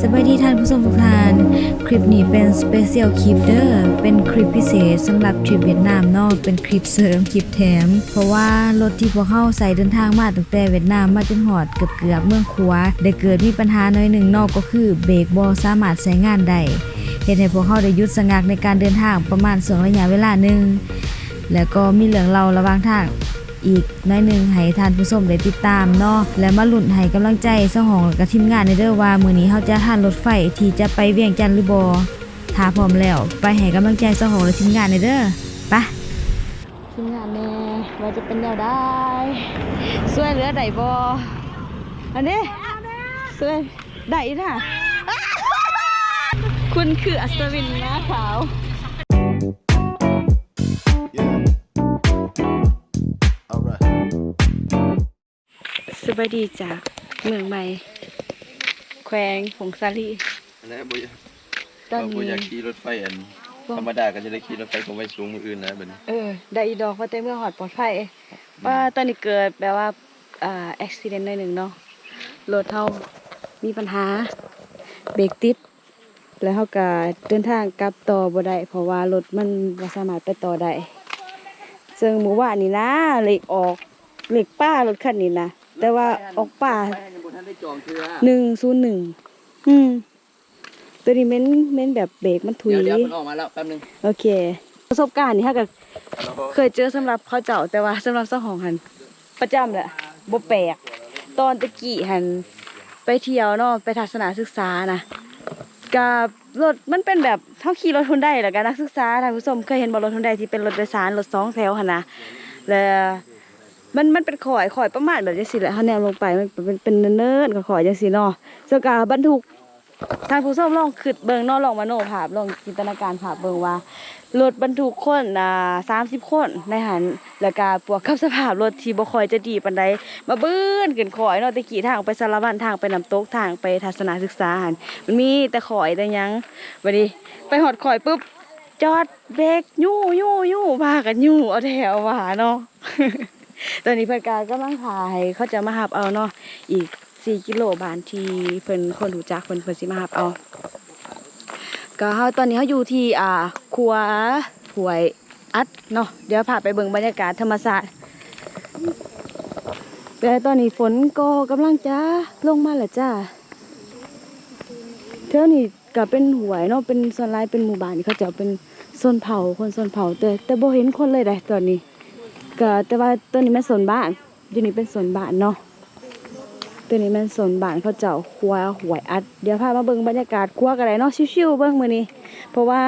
สวัสดีท่านผู้ชมทุกท่าน คลิปนี้เป็นสเปเชียลคลิปเด้อ เป็นคลิปพิเศษสำหรับทริปเวียดนามนอกเป็นคลิปเสริมคลิปแถม เพราะว่ารถที่พวกเข้าใส่เดินทางมาตั้งแต่เวียดนามมาจนหอดเกือบเกือบเมืองคัว ได้เกิดมีปัญหาน้อยหนึ่งนอกก็คือเบรกบอสามารถใช้งานได้เหตุให้พวกเขาได้ยุดสะงักในการเดินทางประมาณสองระยะเวลาหนึ่งแล้วก็มีเรื่องเล่าระว่างทาง อีกน้อยหนึ่งให้ทานผู้ชมได้ติดตามเนาะและมาลุ้นให้กำลังใจเจ้าของกับทีมงานในเด้อว่ามื้อนี้เขาจะทันรถไฟที่จะไปเวียงจันทน์หรือบ่ถ้าพร้อมแล้ว ไปให้กำลังใจเจ้าของและทีมงานในเด้อไปทีมงานแน่ว่าจะเป็นแนวได้ช่วยเหลือได้บ่อันนี้ช่วยได้อีท่าคุณคืออัศวินม้าขาว สบายดีจากเมืองใหม่ แขวงผงซาลีอันนั้นบ่อยากตอนบ่อยานี้กขี่รถไฟอันบ่ธรรมดาก็จะได้ขี่รถไฟของไว้สูงมืออื่นนะบัดนี้เออ ได้อีดอกว่าแต่เมื่อหอดปลอดภัยว่าตอนนี้เกิดแบบว่าอ่าอุบิเหตุหน่อยหนึ่งเนาะรถเฮามีปัญหาเบรกติด แล้วเฮาก็เดินทางกลับต่อบ่ได้เพราะว่ารถมันบ่สามารถไปต่อได้ซึ่งหมู่ว่านนี่นะเหล็กออกเหล็กป้ารถคันนี้นะ แต่ว่าออกป่าบ่ทันได้จองเทื่อหนึ่งศูนย์หนึ่งอืม ตัวนี้เม้นเม้นแบบเบรกมันถุยเดี๋ยวเดี๋ยวมันออกมาแล้วแป๊บนึงโอเค ประสบการณ์นี่ค่ะก็เคยเจอสำหรับเขาเจ้าแต่ว่าสำหรับเจ้าของหันประจำแหละบ่แปลกตอนตะกี้หันไปเที่ยวเนาะไปทัศนศึกษานะกับรถมันเป็นแบบเท่าขี่รถทุนได้แหละกันนักศึกษาท่านผู้ชมเคยเห็นบ่รถทุนได้ที่เป็นรถโดยสารรถสองแถวหั่นนะแล้ว มันมันเป็นข่อยข่อยประมาณแบบจังซี่แหละเฮาแนวลงไปมันเป็นเป็นเนินๆข่อยๆจังซี่เนาะสกาบรรทุกทานผู้ชมลองคิดเบิ่งนาะลองมโนภาพลองจินตนาการภาพเบิ่งว่ารถบรรทุกคนอ่า30คนในหันแล้วก็บวกกับสภาพรถที่บ่คอยจะดีปานใดมาเบื้นขึ้นข่อยเนาะตะกี้ทางไปสารวัตรทางไปน้ำตกทางไปทัศนศึกษาหันมันมีแต่ข่อยแต่ยังบัดนี้ไปฮอดข่อยปุ๊บจอดเบรกยู่ยู่ยู่พากันยู่เอาแถวว่าเนาะ ตอนนี้เพิ่อนก็กำลังถ่ายเขาจะมาหับเอาเนาะอีก4กิโลบานทีเพิ่นคนรู้จักเพิ่นเพิ่นสิมาหับเอา ก็เฮาตอนนี้เฮาอยู่ที่อ่าครัวหวยอัดเนาะเดี๋ยวพาไปเบิ่งบรรยากาศธรรมศาสตร์แต่ตอนนี้ฝนก็กำลังจะลงมาแล้วจ้าเท่านี้ก็เป็นหวยเนาะเป็นส่วนหลายเป็นหมู่บ้านเขาจะเป็นโซนเผาคนโซนเผาแต่แต่บ่เห็นคนเลยได้ตอนนี้ ก็แต่ว่าตัวนี้มันโซนบ้านอยู่นี่เป็นโซนบ้านเนาะตัวนี้มันสนบ้านเขาเจ้าครัวหวยอัด เดี๋ยวพามาเบิ่งบรรยากาศครัวกันเลยเนาะชิวๆเบิ่งมื้อนี้ เพราะว่า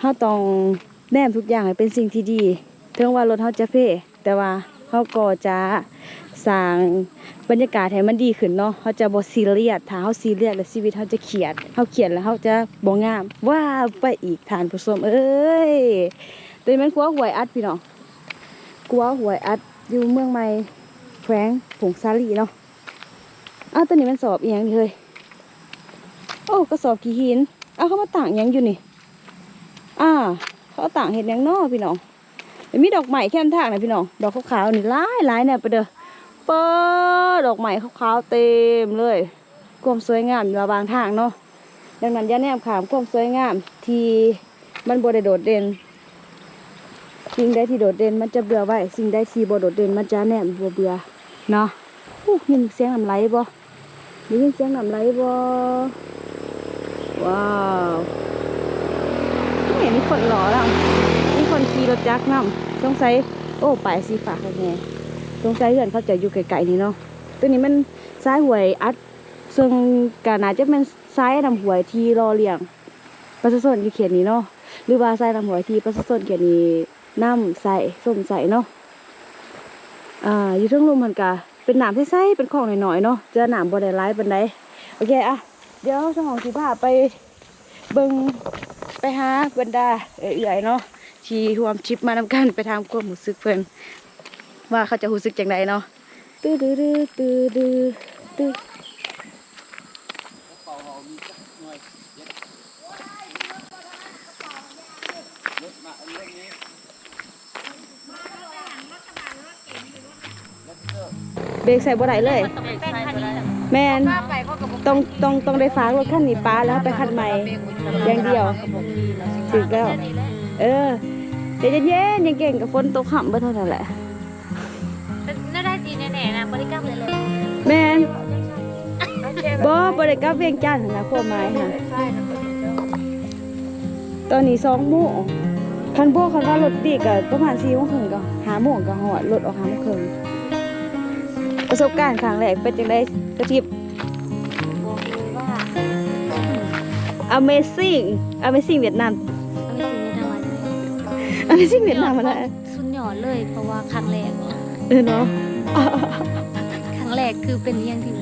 เฮาต้องแนมทุกอย่างให้เป็นสิ่งที่ดีถึงว่ารถเฮาจะเพ่แต่ว่าเฮาก็จะสร้างบรรยากาศให้มันดีขึ้นเนาะเฮาจะบ่ซีเรียสถ้าเฮาซีเรียสแล้วชีวิตเฮาจะเครียดเฮาเครียดแล้วเฮาจะบ่งาม ว่าไปอีกทานผู้ชมเอ้ยตัวนี้มันครัวหวยอัดพี่น้อง ครัวหวยอัดอยู่เมืองใหม่แขวงผงซาลีเนาะอ้าวตัวนี้มันสอบเอียงเฮ้ยโอ้ก็สอบขี้หินอ้าวเขามาต่างยังอยู่นี่ อ่า เขาต่างเห็ดยังนอพี่น้องเดี๋ยวมีดอกไม้แค่นทางนะพี่น้อง ดอกขาวๆนี่หลายหลายเนี่ยไปเด้อเปิดดอกไม้ขาวๆเต็มเลยความสวยงามระหวางทางเนาะดังนั้นย่าแนมขามความสวยงามที่มันบ่ได้โดดเด่น สิ่งใดที่โดดเด่นมันจะเบื่อไว้ สิ่งใดที่บ่โดดเด่นมันจะแนมบ่เบื่อเนาะอู้ยินเสียงน้ำไหลบ่ได้ยินเสียงน้ำไหลบ่ว้าวไม่มีคนหล่อแล้วมีคนขี่รถจักรน้ำสงสัยโอ้ปลายสีฟ้าค่ะแน่สงสัยเพื่อนเขาจะอยู่ไกลๆนี่เนาะตัวนี้มันซ้ายหวยอัดซึ่งก็น่าจะเป็นซ้ายนำหวยที่รอเลี้ยงประชาชนอยู่เขตนี้เนาะหรือว่าซ้ายนำหวยที่ประชาชนเขตนี้น้ น้ำใส่ส้มใส่เนาะอ่าอยู่เทั้งลมเหมันกะเป็นหนามใสๆเป็นของหน่อยๆเนาะเจอหนามบ่ได้ร้ายปานใดโอเคอะเดี๋ยวเจ้าของสิพาไปเบิงไปหาบรรดาเอื่อยๆเนาะที่รวมทริปมานำกันไปทำความรู้สึกเพิ่นว่าเขาจะรู้สึกจังไดเนาะตื้อดื้อดื้อตื้อดื้อตื้อ เบรกใส่บ่ได้เลยแมนต้องต้องต้องได้ฝากรถคันนี้ป้าแล้วไปคันใหม่ อย่างเดียว ถึงแล้ว เออใจเย็นๆยังเก่งกับฝนตกห่ำเบ่เท่านั้นแหละ น่าได้ดีแน่ๆนะบริกรรมเลยเลยแม่นบ่บ่ได้กลับเวียงจันทน์นะความหมายค่ะ ตอนนี้2โมงคันบ่คันว่ารถดีก็ประมาณ4โมงครึ่งก็5โมงก็ฮอดรถออก5โมงครึ่ง ประสบการณ์ครั้งแรกเป็นจังได๋กระทิบ บอกเลยว่า Amazing Amazing เวียดนาม เอาไปสิ่งที่ทำไว้ Amazing เวียดนามมาแล้วสุดยอดเลยเพราะว่าครั้งแรกเออเนาะครั้งแรกคือเป็นอย่างที่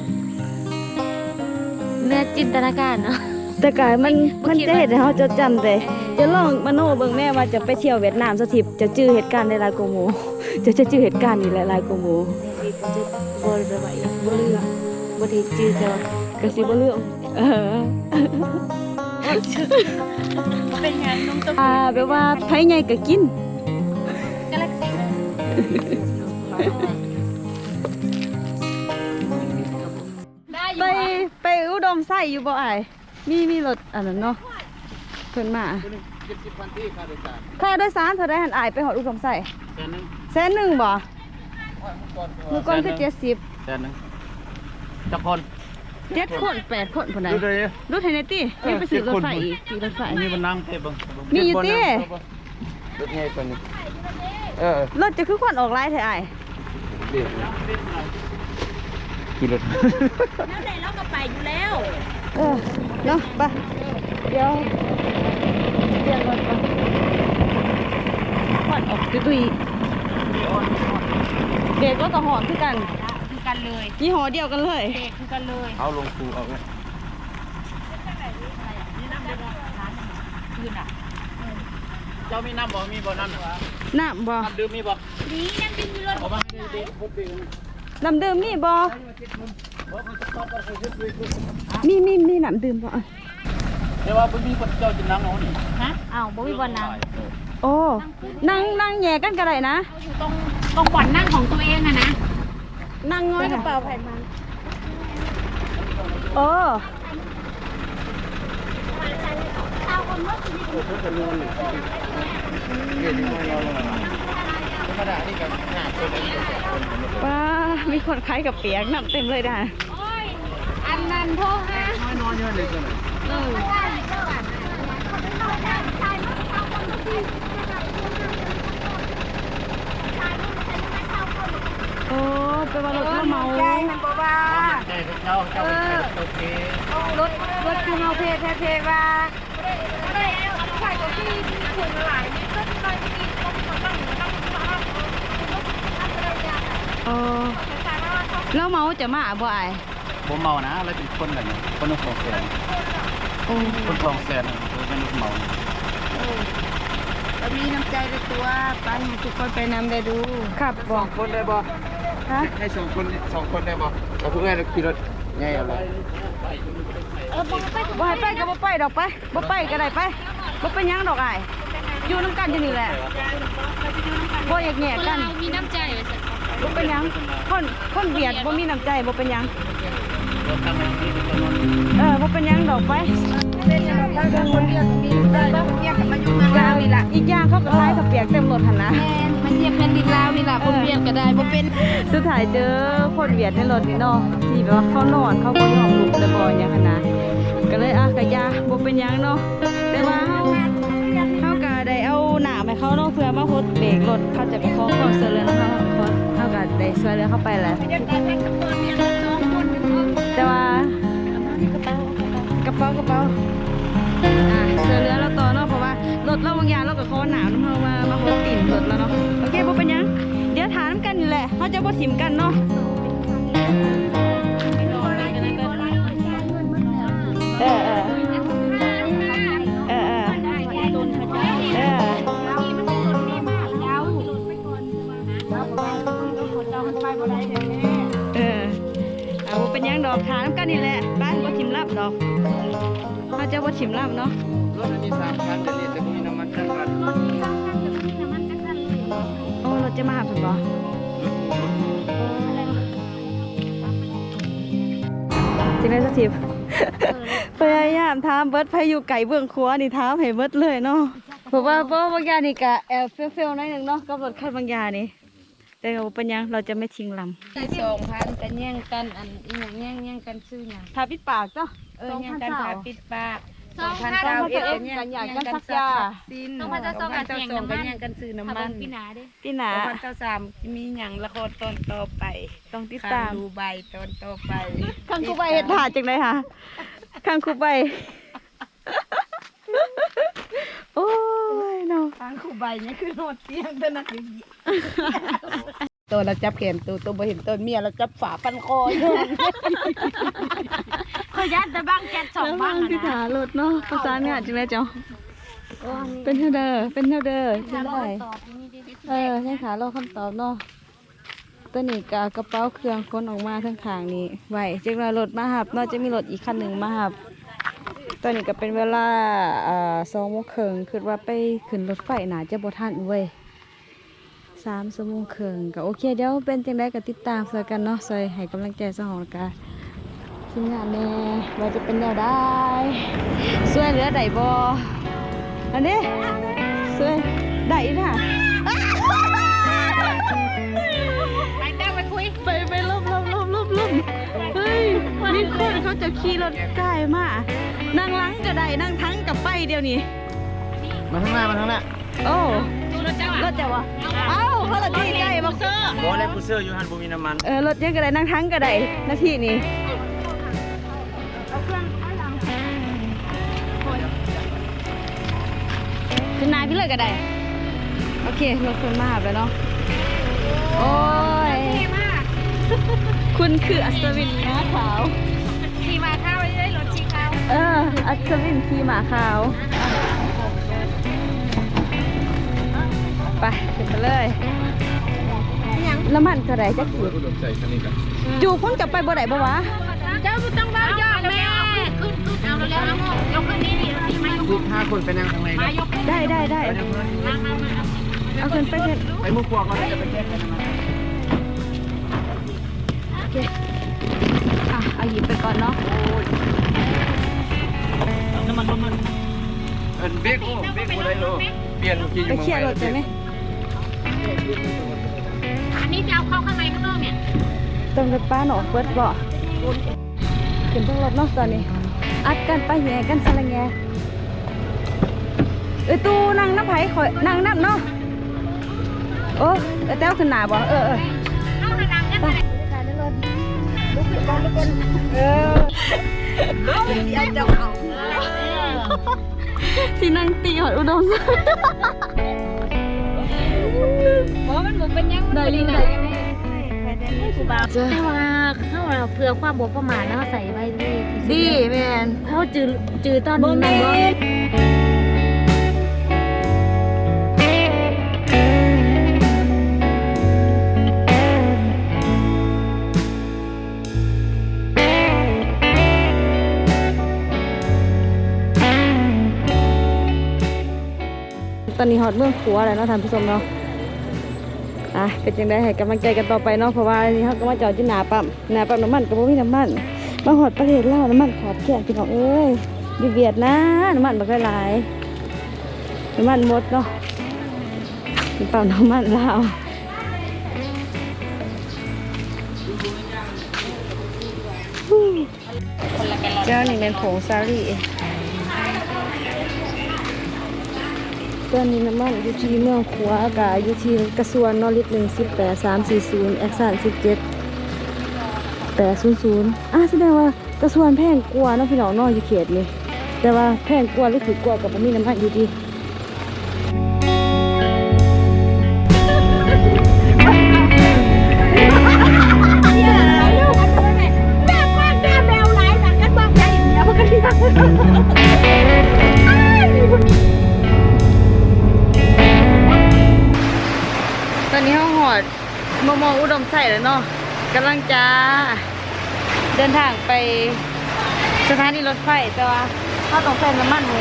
เนื้อจินตนาการเนาะแต่กายมันบ่มันคิดจะว่าเห็นให้เขาจดจำแต่ จะลองมโนเบิ่งแม่ว่าจะไปเที่ยวเวียดนามสักทีจะจื้อเหตุการณ์ได้หลายกว่าหมู่จะจะจื้อเหตุการณ์นี่หลายๆกว่าหมู่ จะบริบทบริบทบริจืดแต่ว่าก็สิบ่เรื่องเออเป็นไงน้องตุ๊กอ่าแปลว่าไผใหญ่ก็กินกาแล็กซี่ไปไปอุดมไส้อยู่บ่อายมีมีรถอันนั้นเนาะเพิ่นมาค่าโดยสารค่าโดยสารเท่าใดหันอายไปฮอดอุดมไส้แสนหนึ่งแสนหนึงบ่ก่อนมื้อก่อนคือ70แสนหนึงจักคน7คน8คนพุ่นน่ะดูเลยรถไทยเนตี้ยังไปซื้อรถไฟอีกขี่รถไฟมีมันนั่งเทบังมีอยู่ติ รถไงตัวนี้เออรถจะคือคนออกไล่ไทยไอายเดี๋ยวขี่รถเออเนาะไปเดี๋ยวเปลี่ยนรถก่อนหอนออกตุยๆ เด็กก็กระหอนคือกัน คือกันเลยยี่ห้อเดียวกันเลยเด็กคือกันเลยเอาลงครูเอาไว้คืนอะเจ้ามีน้ำบ่มีบ่น้ำน้ำบ่น้ำดื่มมีบ่นี่ยังกินอยู่เลยเอามาให้ดีๆพบดีน้ำดื่มมีบ่มีมีมีน้ำดื่มบ่อะเดี๋ยวว่าบ่มีคนเจ้าจะนั่งเอานี่ฮะอ้าวบ่มีบอลนางโอ้นั่งนั่งแย่กันก็ได้นะอยู่ตรง ตรงบ่อนนั่งของตัวเองอะนะนั่งง้อยกระเป๋าไผ่มันโอ้ธรรมดานี่ก็ห้าคนเลยป้ามีคนขายกับเปียกน้ำเต็มเลยนะอันนั้นโทษฮะน้อยน้อยเยอะเลยตัวนั้น โอ้ไปว่ารถเขาเมาใจของเจ้าเจ้าโอเครถรถคือเมาเพเพเพว่าเออแล้วเมาจะมาบ่ไอายผมเมานะแล้วเป็นคนแบบนี้คนละสองแสนโอ้คนสองแสนเป็นลูกเมามีน้ำใจในตัวไปทุกคนไปนำได้ดู ครับบอกคนได้บ่ ฮะให้สองคนสองคนได้บ่เอาทุกแง่เราขี่รถง่ายอะไรเออบ่ไปบ่ให้ไปก็บ่ไปดอกไปบ่ไปก็ได้ไปบ่เป็นหยังดอกไอายอยู่น้ำกันอยู่นี่แหละบ่อยากแยกคนกัเรานมีน้ำใจไว้สัก บ่เป็นหยังคนคนเบียดบ่มีน้ำใจบ่เป็นหยังรถทำงานที่ เป็นคนนอนเออบ่เป็นหยังดอกไปอีกอย่างเขาก็คล้ายกับเปียกเต็มรถหันนะมันเทียบแผ่นดินลาวนี่ล่ะคนเวียดก็ได้บ่เป็นสุดท้ายเจอคนเวียดในรถนี่เนาะที่แบบว่าเขานอนเขาบ่ยอมลุกเลยบ่หยังหันนะก็เลยอะก็อยาบ่เป็นหยังเนาะแต่ว่าเฮาเฮาก็ได้เอาหน้าให้เขาเนาะเพื่อมาพดเบรกรถเขาจะไปขอความช่วยเหลือเนาะเฮาเฮาก็ได้ช่วยเหลือเขาไปแหละ แต่ว่ากระเป๋ากระเป๋าอะเสือเรือเราต่อเนาะเพราะว่ารถเราบางอย่างเราก็คอหนาวน้ำเรามามาหดติ่นรถแล้วเนาะโอเคบ่เป็นหยังเดี๋ยวถามกันนี่แหละเขาจะบ่ถิมกันเนาะ กถามกันนี่แหละไปบ่ถิมรับดอกเขาจะบ่ถิมรับเนาะรถอันนี้สามคันเดี๋ยวนี้แต่มีน้ำมันจังกันโอ้รถจะมาหาเพิ่นบ่สิไปสักทีามถามเบิดไผอยู่ไก่เบื้องครัวนี่ถามให้เบิดเลยเนาะเพราะว่าบ่บางอย่างนี่ก็แอบเฟลๆหน่อยหนึงเนาะกับรถคันบางอย่างนี่ แต่ว่าเป็นหยังเราจะไม่ทิ้งลำสองพันกันแย่งกันอันอีหยังแย่งแย่งกันซื้อหยังทาปิดปากเนาะเออแย่งกันสองพันผ่าสาวปิดปากสองพันสาวเอ็ดสองพันกันแย่งกันอยากแย่งกันกันซัซักกยายาสิ้นสองพันเจ้าสองกันแย่งน้ำมันแย่งกันซื้อน้ำถ้ามัเบิ่นงปีหนาเด้พี่หนาสองพันเจ้าสามมีหยังละครตอนต่อไป ต้องติดข้าตามงดูใบตอนต่อไปคังคูใบเฮ็ดถาจังได๋คะคังคูใบ โอ้ยเนาะ ข้างคู่ ใบนี่คือโนดเตียงเท่านั้นตัวเราจับแขนตัวตัวบ่เห็นต้นเมียเราจับฝาปันคออยู่ขอยัดแต่บ้างแก๊สสองบ้างอะที่นะถารถเนาะประสานงานจังได๋เจ้าเป็นเท่าเด้อเป็นเท่าเด้อจังได๋ตอบนี่ดิเออให้ถารอคำตอบเนาะตัวนี้กากระเป๋าเครื่องคนออกมาทั้งข้างนี้ไว้จังว่ารถมาหับเนาะจะมีรถอีกคันหนึงมาหับตอนนี้ก็เป็นเวลาอ่า สองโมงครึ่งคือว่าไปขึ้นรถไฟหนาจะบ่ทันเว้ยสามสี่โมงครึ่งก็โอเคเดี๋ยวเป็นจังไดก็ติดตามซอยกันเนาะซอยให้กำลังใจสองกันทีมงานแน่ว่าจะเป็นแนวได้ช่วยเหลือได้บ่อันนี้ช่วยได้อีกค่ะ นี่คนเขาจะขี่รถใกล้มากนั่งหลังก็ได้นั่งทั้งกับไปเดียวนี้มาข้างหน้ามาข้างหน้าโอ้ดูรถเจ้ารถจะวะเอ้าเขารถที่ใกล้มาเซอร์บอแล้วผู้เสื้ออยู่หันบ่มีน้ำมันเออรถยังก็ได้นั่งทั้งก็ได้หน้าที่นี้ขึ้นนายพี่เลยก็ได้โอเครถคนมาหาไปเนาะโอ้ยเท่มากคุณคืออัศวินม้าขาว เออ อัศวินขี่หมาขาวไปขึ้นไปเลยแล้วมันเท่าไหรจะขีดอุดมใส่คันนี้กันจูพ้นกลับไปบ่ได้บ่วะเจ้าต้องบ้ายอกแม่ขึ้นขึ้นเอาแล้วยกขึ้นนี่ดินี่มายกลูกห้าคนไปนั่งข้างในมานะยกขึ้นได้ได้ได้มามามาเอาขึ้นไปเถอะไปมุกพวกเราจะไปแก้กันนะโอเคอะเอาหยิบไปก่อนเนาะ น้ำมันน้ำมันเอินเบรกโอ้เบรกบ่ได้โลเปลี่ยนขี่ไปเคลียร์รถใช่ไหมอันนี้จะเอาเข้าข้างในข้างนอกเนี่ยต้องรถป้าหนอเฟิร์สบ่ขึ้นต้องรถเนาะตอนนี้ อัดกันไปแย่กันสลังแงเอ้ยตูนั่งน้ำไผ่ข่อยนั่งน้ำเนาะโอ้เอ้ยแต้วขึ้นหนาบ่เออเออเข้าในน้ำกันไปเลยเอออยากจะเอา สินั่งตีหอดอุดมเพราะมันเหมือนเป็นยังได้ลีได้กูบาแต่ว่าเข้าเราเพื่อความบกประมาทนาะใส่ไว้ดีดีแมนเขาจือจือตอนนี้แม่นบ่ ตอนนี้หอดเมืองขัวแล้วเนาะท่านผู้ชมเนาะอะเป็นจังไดให้กำลังใจกันต่อไปเนาะเพราะว่านนี้เขาก็มาจอดที่หนาปั๊มหนาปั๊มน้ำมันก็บ่มีน้ำมันมาหอดประเทศลาวน้ำมันขาดแคลนพี่น้องเอ้ยอยู่เวียดนะน้ำมันบ่ค่อยหลายน้ำมันหมดเนาะปั๊มน้ำมันลาวเจ้านี่เป็นผงซาลี่ ตอนนี้น้ำมันอยู่ที่เมืองขัวกาอยู่ที่กระทรวงนอริทหนึ่งสิบแปดสามสี่ศูนย์แอคซันสิบเจ็ดแปดศูนย์ศูนย์อะแสดงว่ากระทรวงแพงกว่าเนาะพี่น้องนอกอยู่เขตนี่แต่ว่าแพงกว่าหรือถือกว่ากับมีน้ำมันอยู่ดี มอมออุดมใส่แล้วเนาะกำลังจะเดินทางไปสถานีรถไฟแต่ว่าเขาต้องใส่น้ำมันให้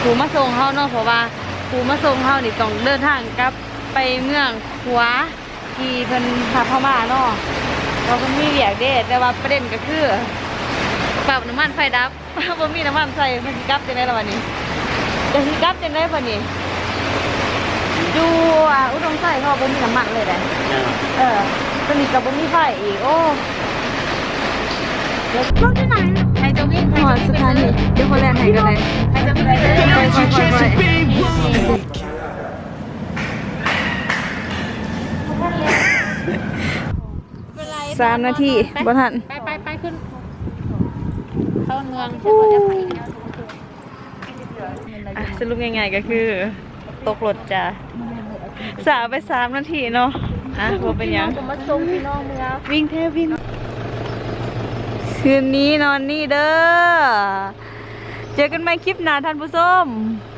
ผูมาส่งเขาเนาะเพราะว่าผูมาส่งเขานี่ต้องเดินทางกลับไปเมืองขัวที่เพิ่นพาเข้ามาเนาะเพราะเพิ่นมีเรียกเด้แต่ว่าประเด็นก็คือปรับน้ำมันไฟดับบ่มีน้ำมันใส่มันกลับจังได๋ล่ะบัดนี้จะกลับจังได๋บัดนี้ ดูอะอุดมใส่เขาบ่มีน้ำมันเลยได้เออตัวนี้ก็บ่มีไฟอีกโอ้เดี๋ยวรถที่ไหนใครจะวิ่งใครหอจะดวิ่งสถานีเดี๋ยวคนแล่นให้กันเลยใครจะวิ่งไปเลยค่อยๆๆๆสามนาทีบ่ทันไปไปไปขึ้น เข้าเมืองใช่ไหมจะไปอีกแล้วอะสรุปง่ายๆก็คือ ตกรถจ้ะสาวไปสามนาทีเนาะอะบ่เป็นหยังผมมาส่งพี่น้องเมืองวิ่งเทวินคืนนี้นอนนี่เด้อ เจอกันใหม่คลิปหน้าท่านผู้ชมบ